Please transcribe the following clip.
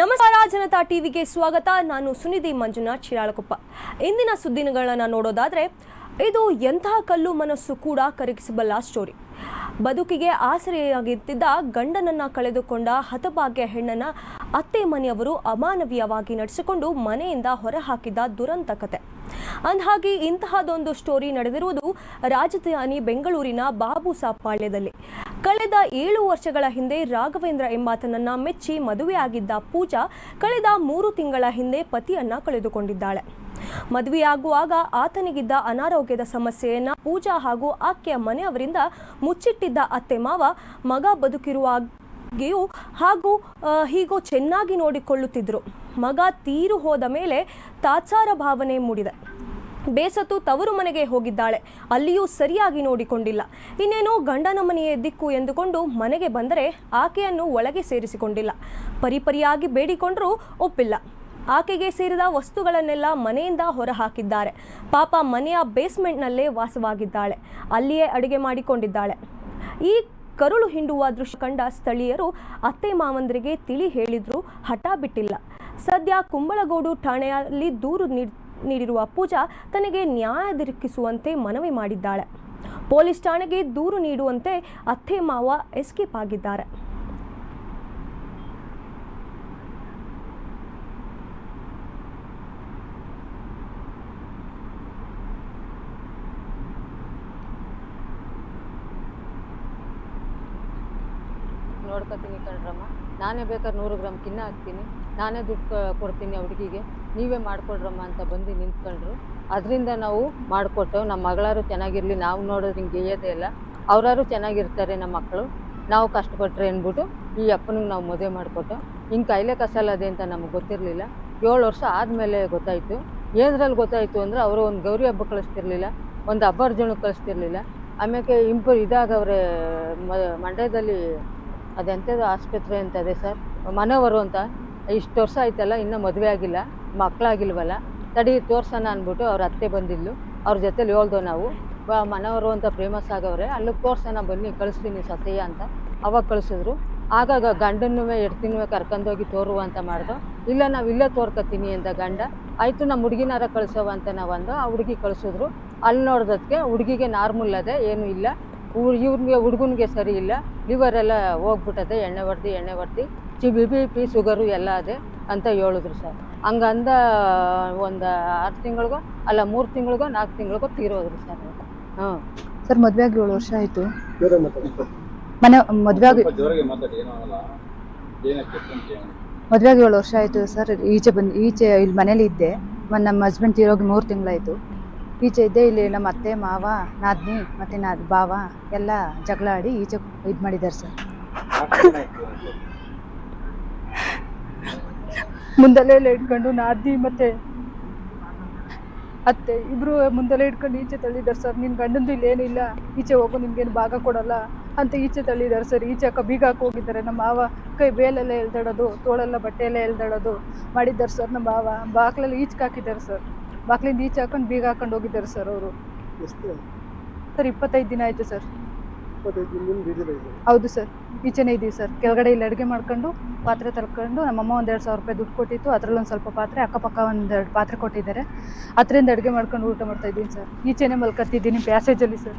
ನಮಸ್ಕಾರ, ಜನತಾ ಟಿವಿಗೆ ಸ್ವಾಗತ. ನಾನು ಸುನಿಧಿ ಮಂಜುನಾಥ್ ಶಿರಾಳಕೊಪ್ಪ. ಇಂದಿನ ಸುದ್ದಿನಗಳನ್ನ ನೋಡೋದಾದರೆ, ಇದು ಎಂತಹ ಕಲ್ಲು ಮನಸ್ಸು ಕೂಡ ಕರಗಿಸಬಲ್ಲ ಸ್ಟೋರಿ ಬದುಕಿಗೆ ಆಸರೆಯಾಗಿದ್ದ ಗಂಡನನ್ನ ಕಳೆದುಕೊಂಡ ಹತಭಾಗ್ಯ ಹೆಣ್ಣನ್ನ ಅತ್ತೆ ಮನೆಯವರು ಅಮಾನವೀಯವಾಗಿ ನಡೆಸಿಕೊಂಡು ಮನೆಯಿಂದ ಹೊರಹಾಕಿದ ದುರಂತ ಕತೆ. ಅಂದಹಾಗೆ, ಇಂತಹದೊಂದು ಸ್ಟೋರಿ ನಡೆದಿರುವುದು ರಾಜಧಾನಿ ಬೆಂಗಳೂರಿನ ಬಾಬು ಪಾಳ್ಯದಲ್ಲಿ ಕಳೆದ ಏಳು ವರ್ಷಗಳ ಹಿಂದೆ ರಾಘವೇಂದ್ರ ಎಂಬಾತನನ್ನ ಮೆಚ್ಚಿ ಮದುವೆಯಾಗಿದ್ದ ಪೂಜಾ ಕಳೆದ ಮೂರು ತಿಂಗಳ ಹಿಂದೆ ಪತಿಯನ್ನ ಕಳೆದುಕೊಂಡಿದ್ದಾಳೆ. ಮದುವೆಯಾಗುವಾಗ ಆತನಿಗಿದ್ದ ಅನಾರೋಗ್ಯದ ಸಮಸ್ಯೆಯನ್ನ ಪೂಜಾ ಹಾಗೂ ಆಕೆಯ ಮನೆಯವರಿಂದ ಮುಚ್ಚಿಟ್ಟಿದ್ದ ಅತ್ತೆ ಮಾವ ಮಗ ಬದುಕಿರುವಾಗಿಯೂ ಹಾಗೂ ಹೀಗೋ ಚೆನ್ನಾಗಿ ನೋಡಿಕೊಳ್ಳುತ್ತಿದ್ದರು ಮಗ ತೀರು ಹೋದ ಮೇಲೆ ತಾತ್ಸಾರ ಭಾವನೆ ಮೂಡಿದೆ. ಬೇಸತ್ತು ತವರು ಮನೆಗೆ ಹೋಗಿದ್ದಾಳೆ. ಅಲ್ಲಿಯೂ ಸರಿಯಾಗಿ ನೋಡಿಕೊಂಡಿಲ್ಲ. ಇನ್ನೇನು ಗಂಡನ ಮನೆಯೇ ದಿಕ್ಕು ಎಂದುಕೊಂಡು ಮನೆಗೆ ಬಂದರೆ ಆಕೆಯನ್ನು ಒಳಗೆ ಸೇರಿಸಿಕೊಂಡಿಲ್ಲ. ಪರಿಪರಿಯಾಗಿ ಬೇಡಿಕೊಂಡರೂ ಒಪ್ಪಿಲ್ಲ. ಆಕೆಗೆ ಸೇರಿದ ವಸ್ತುಗಳನ್ನೆಲ್ಲ ಮನೆಯಿಂದ ಹೊರಹಾಕಿದ್ದಾರೆ. ಪಾಪ ಮನೆಯ ಬೇಸ್ಮೆಂಟ್ನಲ್ಲೇ ವಾಸವಾಗಿದ್ದಾಳೆ. ಅಲ್ಲಿಯೇ ಅಡುಗೆ ಮಾಡಿಕೊಂಡಿದ್ದಾಳೆ. ಈ ಕರುಳು ಹಿಂಡುವ ದೃಶ್ಯ ಕಂಡ ಸ್ಥಳೀಯರು ಅತ್ತೆ ಮಾವಂದರಿಗೆ ತಿಳಿ ಹೇಳಿದ್ರು ಹಠ ಬಿಟ್ಟಿಲ್ಲ. ಸದ್ಯ ಕುಂಬಳಗೋಡು ಠಾಣೆಯಲ್ಲಿ ದೂರು ನೀಡ್- ನೀಡಿರುವ ಪೂಜಾ ತನಗೆ ನ್ಯಾಯ ದೊರಕಿಸುವಂತೆ ಮನವಿ ಮಾಡಿದ್ದಾಳೆ. ಪೊಲೀಸ್ ಠಾಣೆಗೆ ದೂರು ನೀಡುವಂತೆ ಅತ್ತೆ ಮಾವ ಎಸ್ಕೇಪ್ ಆಗಿದ್ದಾರೆ. ನೋಡ್ಕೊತೀನಿ ಕಣ್ರಮ್ಮ ನಾನೇ ಬೇಕಾದ್ರೆ ನೂರು ಗ್ರಾಮ್ ಕಿನ್ನ ಹಾಕ್ತೀನಿ. ನಾನೇ ದುಡ್ಡು ಕೊಡ್ತೀನಿ ಆ ಹುಡುಗಿಗೆ. ನೀವೇ ಮಾಡಿಕೊಡ್ರಮ್ಮ ಅಂತ ಬಂದು ನಿಂತ್ಕೊಂಡ್ರು. ಅದರಿಂದ ನಾವು ಮಾಡಿಕೊಟ್ಟು ನಮ್ಮ ಮಗಳಾರು ಚೆನ್ನಾಗಿರಲಿ, ನಾವು ನೋಡೋದು ಹಿಂಗೆ ಗೆಯ್ಯೋದೇ ಇಲ್ಲ. ಅವರಾರು ಚೆನ್ನಾಗಿರ್ತಾರೆ ನಮ್ಮ ಮಕ್ಕಳು. ನಾವು ಕಷ್ಟಪಟ್ಟರೆ ಅಂದ್ಬಿಟ್ಟು ಈ ಅಪ್ಪನಿಗೆ ನಾವು ಮದುವೆ ಮಾಡಿಕೊಟ್ಟು ಹಿಂಗೆ ಕಾಯಿಲೆ ಕಸಲದೆ ಅಂತ ನಮಗೆ ಗೊತ್ತಿರಲಿಲ್ಲ. ಏಳು ವರ್ಷ ಆದಮೇಲೆ ಗೊತ್ತಾಯಿತು. ಏನರಲ್ಲಿ ಗೊತ್ತಾಯಿತು ಅಂದರೆ ಅವರು ಒಂದು ಗೌರಿ ಹಬ್ಬ ಕಳಿಸ್ತಿರ್ಲಿಲ್ಲ, ಒಂದು ಅಬ್ಬರ್ಜುನಕ್ಕೆ ಕಳಿಸ್ತಿರ್ಲಿಲ್ಲ. ಆಮೇಲೆ ಇಂಪು ಅವರೇ ಮಂಡ್ಯದಲ್ಲಿ ಅದೆಂಥದ್ದು ಆಸ್ಪತ್ರೆ ಅಂತ ಇದೆ ಸರ್? ಮನೋವರು ಅಂತ ಇಷ್ಟು ವರ್ಷ ಆಯ್ತಲ್ಲ, ಇನ್ನೂ ಮದುವೆ ಆಗಿಲ್ಲ, ಮಕ್ಕಳಾಗಿಲ್ವಲ್ಲ, ತಡಿ ತೋರ್ಸೋಣ ಅಂದ್ಬಿಟ್ಟು ಅವ್ರ ಅತ್ತೆ ಬಂದಿದ್ಲು. ಅವ್ರ ಜೊತೇಲಿ ಹೇಳ್ದೋ ನಾವು. ಮನೋವರು ಅಂತ ಫೇಮಸ್ ಆಗವ್ರೆ ಅಲ್ಲಿಗೆ ತೋರ್ಸೋಣ ಬನ್ನಿ, ಕಳಿಸ್ತೀನಿ ಸತ್ಯ ಅಂತ ಅವಾಗ ಕಳಿಸಿದ್ರು. ಆಗಾಗ ಗಂಡನ್ನೂ ಎಡ್ತಿನೂ ಕರ್ಕೊಂಡೋಗಿ ತೋರುವ ಅಂತ ಮಾಡ್ದು, ಇಲ್ಲ ನಾವು ಇಲ್ಲೇ ತೋರ್ಕತ್ತೀನಿ ಅಂತ ಗಂಡ, ಆಯಿತು ನಮ್ಮ ಹುಡುಗಿನಾರ ಕಳ್ಸವ ಅಂತ ನಾವು ಅಂದು ಆ ಹುಡುಗಿ ಕಳಿಸಿದ್ರು. ಅಲ್ಲಿ ನೋಡಿದಕ್ಕೆ ಹುಡುಗಿಗೆ ನಾರ್ಮಲ್ ಅದೇ, ಏನೂ ಇಲ್ಲ. ಇವ್ರಿಗೆ ಹುಡುಗನಿಗೆ ಸರಿ ಇಲ್ಲ. ಲಿವರ್ ಎಲ್ಲ ಹೋಗ್ಬಿಟ್ಟದೆ ಎಣ್ಣೆ ಹೊಡ್ದು ಎಣ್ಣೆ ಹೊಡ್ದು. ಚಿ ಬಿ ಬಿ ಪಿ ಶುಗರು ಎಲ್ಲ ಅದೇ ಅಂತ ಹೇಳಿದ್ರು ಸರ್. ಹಂಗಂದ ಒಂದು ಆರು ತಿಂಗಳಿಗೋ ಅಲ್ಲ ಮೂರು ತಿಂಗಳಿಗೋ ನಾಲ್ಕು ತಿಂಗಳಿಗೋ ತೀರೋದ್ರು ಸರ್. ಹ್ಞೂ ಸರ್ ಮದ್ವೆ ಆಗಿ ಏಳು ವರ್ಷ ಆಯ್ತು. ಮನೆ ಮದ್ವೆ ಆಗಿ ಮದುವೆ ಮಾತಾಡಿ ಏನೂ ಆಗಲ್ಲ. ಏನಕ್ಕೆ ಅಂತ ಹೇಳಿ. ಮದ್ವೆ ಆಗಿ ಏಳು ವರ್ಷ ಆಯ್ತು ಸರ್ ಈಚೆ ಬಂದು ಈಚೆ ಇಲ್ಲಿ ಮನೇಲಿ ಇದ್ದೆ. ನಮ್ಮ ಹಸ್ಬೆಂಡ್ ತೀರೋಗಿ ಮೂರು ತಿಂಗಳಾಯ್ತು. ಈಚೆ ಇದ್ದೇ ಇಲ್ಲಿ ನಮ್ಮ ಅತ್ತೆ, ಮಾವ, ನಾದ್ನಿ ಮತ್ತೆ ನಾದ್ ಬಾವ ಎಲ್ಲ ಜಗಳ ಆಡಿ ಈಚೆ ಇದು ಮಾಡಿದ್ದಾರೆ ಸರ್. ಮುಂದಲೇ ಇಟ್ಕೊಂಡು ನಾದ್ನಿ ಮತ್ತೆ ಅತ್ತೆ ಇಬ್ರು ಮುಂದಲ್ಲೇ ಇಟ್ಕೊಂಡು ಈಚೆ ತಳ್ಳಿದ್ದಾರೆ ಸರ್. ನಿನ್ನ ಗಂಡಂದು ಇಲ್ಲೇನಿಲ್ಲ ಈಚೆ ಹೋಗು, ನಿಮ್ಗೇನು ಭಾಗ ಕೊಡಲ್ಲ ಅಂತ ಈಚೆ ತಳ್ಳಿದ್ದಾರೆ ಸರ್. ಈಚೆ ಅಕ್ಕ ಬೀಗ ಹೋಗಿದ್ದಾರೆ. ನಮ್ಮ ಮಾವ ಕೈ ಬೇಲೆಲ್ಲ ಎಳ್ದಾಡೋದು, ತೋಳೆಲ್ಲ ಬಟ್ಟೆ ಎಲ್ಲ ಎಳ್ದಾಡೋದು ಮಾಡಿದ್ದಾರೆ ಸರ್ ನಮ್ಮ ಮಾವ. ಬಾಕ್ಲಲ್ಲಿ ಈಚೆಗೆ ಹಾಕಿದ್ದಾರೆ ಸರ್. ಬಾಕ್ಲಿಂದ ಈಚೆ ಹಾಕೊಂಡು ಬೀಗ ಹಾಕೊಂಡು ಹೋಗಿದ್ದಾರೆ ಸರ್ ಅವರು. ಎಷ್ಟು ಸರ್ ಇಪ್ಪತ್ತೈದು ದಿನ ಆಯಿತು ಸರ್. ಇಪ್ಪತ್ತೈದು ದಿನದಿಂದ ಬೀದಿಲ ಇದೆ ಹೌದು ಸರ್ ಈಚೆನೇ ಇದ್ದೀವಿ ಸರ್. ಕೆಳಗಡೆ ಇಲ್ಲಿ ಅಡುಗೆ ಮಾಡ್ಕೊಂಡು ಪಾತ್ರೆ ತಳ್ಕೊಂಡು ನಮ್ಮಮ್ಮ ಒಂದು ಎರಡು ಸಾವಿರ ರೂಪಾಯಿ ದುಡ್ಡು ಕೊಟ್ಟಿತ್ತು. ಅದರಲ್ಲಿ ಒಂದು ಸ್ವಲ್ಪ ಪಾತ್ರೆ ಅಕ್ಕಪಕ್ಕ ಒಂದೆರಡು ಪಾತ್ರೆ ಕೊಟ್ಟಿದ್ದಾರೆ. ಅದರಿಂದ ಅಡುಗೆ ಮಾಡ್ಕೊಂಡು ಊಟ ಮಾಡ್ತಾ ಇದ್ದೀನಿ ಸರ್. ಈಚೆನೇ ಮಲ್ಕತ್ತಿದ್ದೀನಿ ಪ್ಯಾಸೇಜಲ್ಲಿ ಸರ್.